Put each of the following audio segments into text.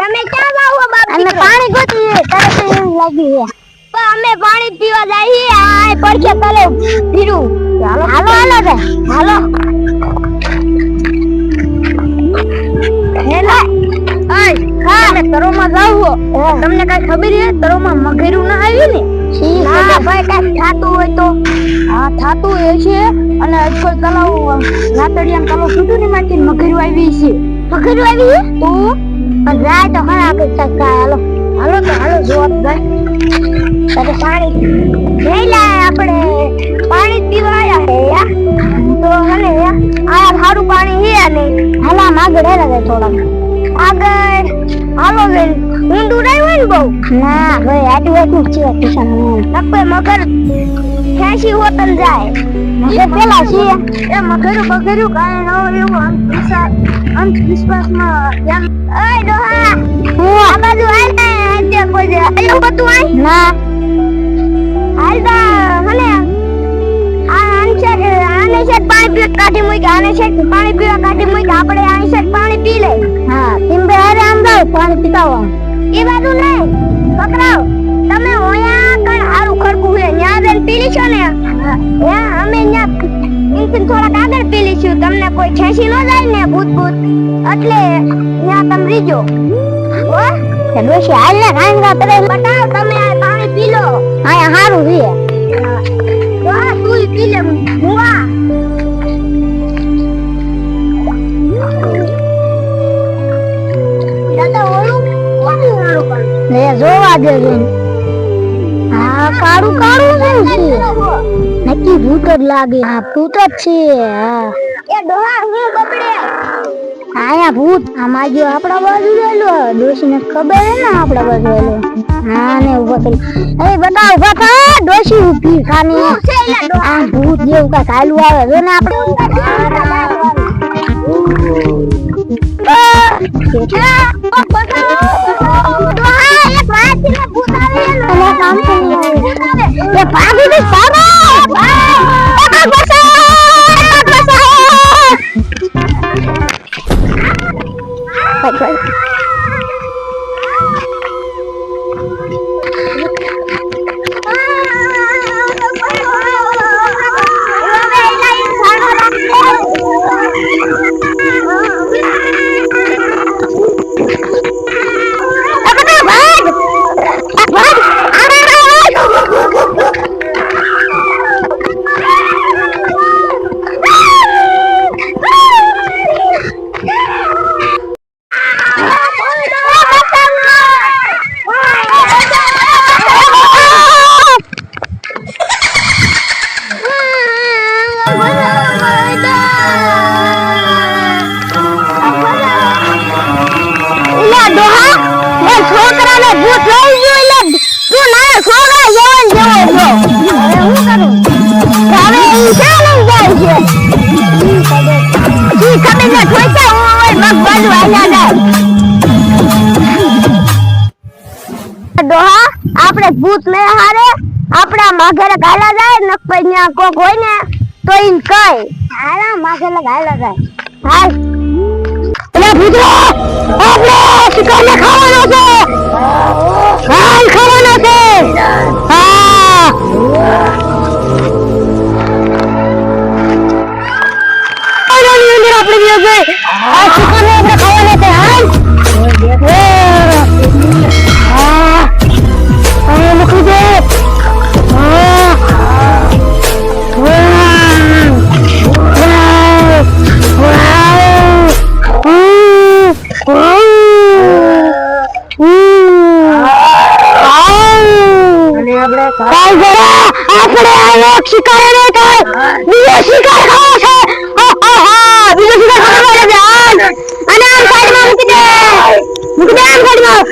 તમે ક્યાં જાવ બાપ અમે પાણી ગોતીએ તરત એમ લાગી છે પણ અમે પાણી પીવા જઈએ આ પડખે તલે ફીરું હાલો હાલો રે હાલો. હેલા. આય હા. તરોમાં જાવ તમને કઈ ખબર છે? તરોમાં મગેરું ના આવ્યું ને? હા ભાઈ કઈ થાતું હોય તો. હા થાતું હોય છે. અને આજકાલ તલાવ રાતડિયા તલાવ છૂટું ને માટી મગેરું આવી છે. મગર આવી તો? જાય તો ખરા કે ચક્કા હાલો હાલો હાલો પાણી આપણે. પાણી પીવા તો સારું પાણી હે ને હાલા માગડ આગળ, હાલો બેન ઊંડું નહીં હોય ને બહુ? ના, ભાઈ, આટલું એટલું છે મગર. ખેંચી હોતન જાય. મગર કાંઈ ન એવું અંધવિશ્વાસ અંધવિશ્વાસમાં ધ્યાન ઓય ડોહા હું! આ બાજુ આય ને આજે કોઈ દે. આયું બધું આય ના. હાલ તા મને આ આનશે આને છે પાણી પીવા કાઢી મૂકી આને છે પાણી પીવા કાઢી મૂકી આપણે આને છે પાણી પી લે. હા તીંબે હારે આમ જાવ પાણી પીતાવો એ બાજુ નહીં. પકડાવ. તમે ઓયા કણ હારું ખરકું હે ન્યા બેન પી છો ને? હા. અમે ન્યા ઇન્સિન થોડાક આગળ પી લીશું તમને કોઈ ખેંચી ન જાય ને ભૂત ભૂત એટલે ત્યાં તમે રીજો. હો? ડોશી હાલ ને ના તરે બતાવ તમે આ પાણી પી લો. હા હારું છે વાહ તું પી લે. મુવા જોવા દેજો. હા કાળું કાળું છે નક્કી ભૂત જ લાગે. હા ભૂત જ છે. એ ડોહા હું બબડે આયા ભૂત. આમાં જો આપણા બાજુ રહેલો. ડોશીને ખબર હે ને આપણા બાજુ રહેલો. હા ને ઊભો થઈ અરે બતાવ ઊભા થા. ડોશી ઊભી ખાની. આ ભૂત જેવું કા હાલું આવે જો ને આપણે. એ ભાગી દે, ભાગો! છોકરાને ભૂત લઈ ગયું એટલે તું ના છોકરા જેવો જેવો છો. હવે હું કરું? હવે ઈ ક્યાં જાય છે? ઈ કમે ને ઠોક્યા હું હવે મગ બાજુ આયા જાય. ડોહા આપણે ભૂત ને હારે. આપણા માઘેરે ગાલા જાય ને પછી કોક હોય ને તો ઈન કઈ. હાલા માઘેરે ગાલા જાય. હાલ. એલા ભૂતરો! Abla! Çıkarma kamerası! આપણે આ શિકાર ને થાય બીજો શિકાર ખાવો છે હા હા હા બીજો શિકાર ખાવો છે આમ અને આમ સાઈડમાં મૂકી દે મૂકી દે આમ સાઈડમાં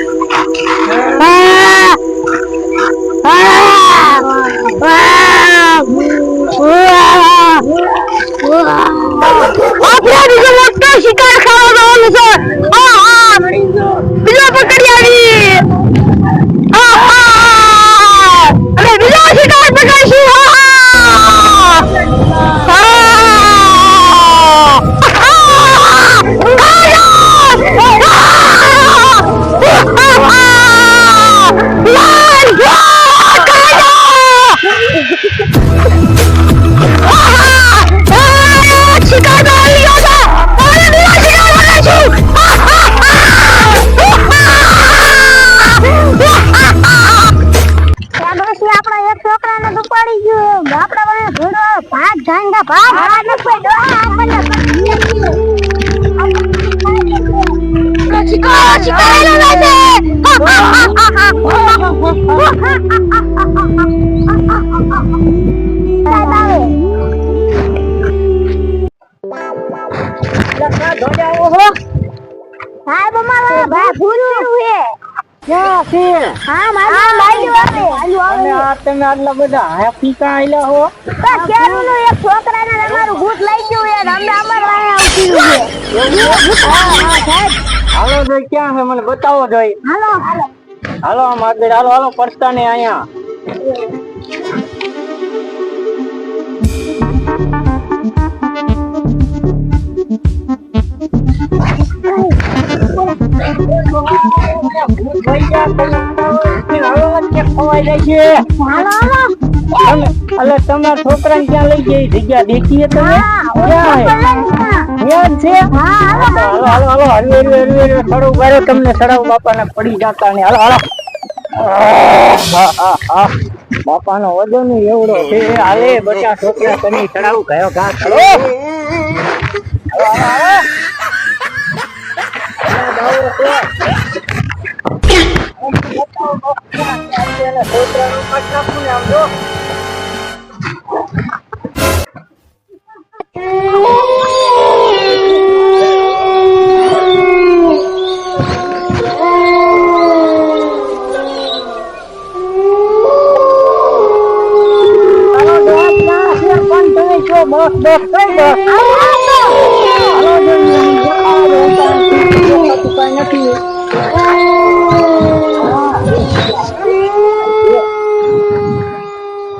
ના ભા મારા ન કોઈ દો આ મને ચિકો ચિકો એલો લાગે ભાઈ બમાવા ભાઈ ભૂલું હે. ક્યાં છે? હા મારું બાજુ આવે અને આ તમે આટલા બધા હાફી કાં આયલા હો? તો કેરુનું એક છોકરાને તમારું ભૂત લઈ ગયું છે અમને અમાર વાંહે આવતી છે. હા હા સાહેબ હાલો જોઈ ક્યાં છે? મને બતાવો જોઈ. હાલો. હાલો હાલો આમ આગળ. હાલો હાલો પડતા ને અહીંયા. તમારા છોકરાને ક્યાં લઈ ગઈ જગ્યા દેખીએ તમે તમને સડાવ બાપાને પડી જતા ને હાલો હાલો બાપાનો વજન એવડો છે હાલે બચા છોકરા તમે ચડાવું કયો ઘાસ કરો હાલો હાલો અરે બાવળો તો. છોકરાનું કાઢ નાખું ને આમ જો.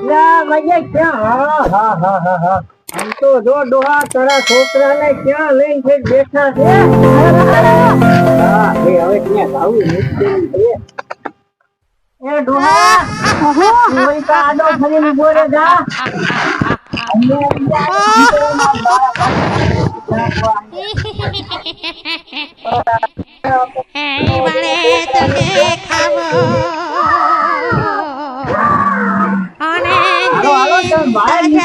ભૈયા ક્યાં હા હા હા હા આમ તો જો ડોહા તારા છોકરાને ક્યાં લઈને છે બેઠા છે હા એ હવે ક્યાં આવું મુશ્કેલ છે એ ડોહા કોઈ કાડો ફરીને બોલે જા એ બને તમે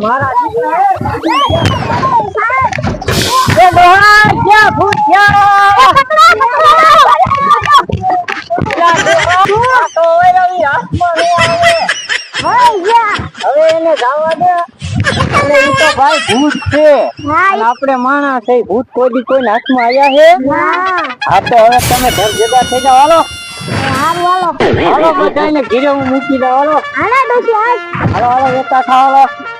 મારા દીકરા. એ ડોહા ક્યાં ભૂત ક્યાં તો હવે હાથમાં હવે એને જવા દે અને ઈ તો ભાઈ ભૂત છે આપણે માણસ ભૂત કોઈ દી હાથમાં આવ્યા છે હા તો હવે તમે ઘર ભેગા થઈ જાવ હાલો. હાલો બધાને ઘીરે હું મૂકી દઉં હાલો. હાલો હાલો વેતા ખાવા હાલો.